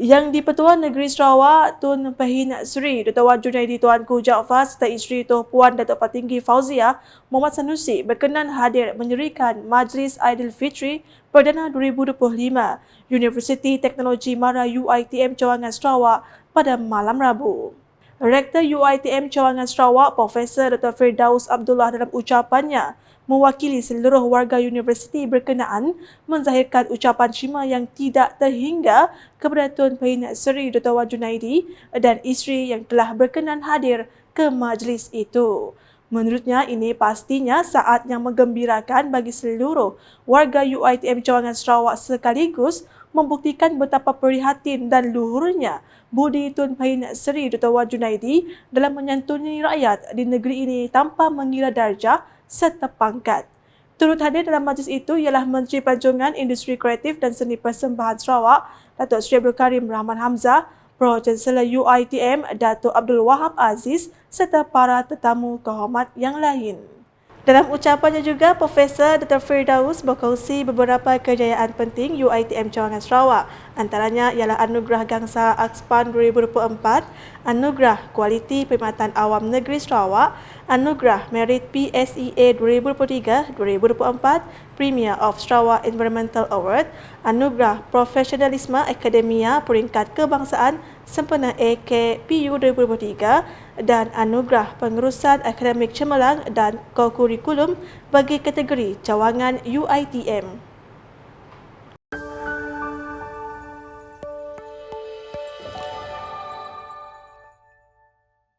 Yang di-Pertuan Negeri Sarawak, Tun Pahin Sri, Dr. Wan Junaidi Tuanku Jaafar serta isteri Tuan Puan Datuk Patinggi Fauzia Muhammad Sanusi berkenan hadir menyerikan Majlis Aidilfitri Perdana 2025 Universiti Teknologi Mara UITM Cawangan Sarawak pada malam Rabu. Rektor UITM Cawangan Sarawak, Profesor Dr. Firdaus Abdullah dalam ucapannya mewakili seluruh warga universiti berkenaan menzahirkan ucapan terima yang tidak terhingga kepada Tun Pahin Seri Dr. Wan Junaidi dan isteri yang telah berkenan hadir ke majlis itu. Menurutnya ini pastinya saat yang menggembirakan bagi seluruh warga UITM Cawangan Sarawak sekaligus membuktikan betapa prihatin dan luhurnya budi Tun Pahin Seri Dr. Wan Junaidi dalam menyantuni rakyat di negeri ini tanpa mengira darjah serta pangkat. Turut hadir dalam majlis itu ialah Menteri Pelancongan Industri Kreatif dan Seni Persembahan Sarawak, Datuk Seri Abdul Karim Rahman Hamzah, Pro Chancellor UITM Datuk Abdul Wahab Aziz serta para tetamu kehormat yang lain. Dalam ucapannya juga, Profesor Dr. Firdaus berkongsi beberapa kejayaan penting UITM Cawangan Sarawak. Antaranya ialah Anugerah Gangsa Akspan 2024, Anugerah Kualiti Perkhidmatan Awam Negeri Sarawak, Anugerah Merit PSEA 2023-2024, Premier of Sarawak Environmental Award, Anugerah Profesionalisme Akademia Peringkat Kebangsaan Sempena AKPU 2023 dan Anugerah Pengurusan Akademik Cemerlang dan Kokurikulum bagi kategori cawangan UITM.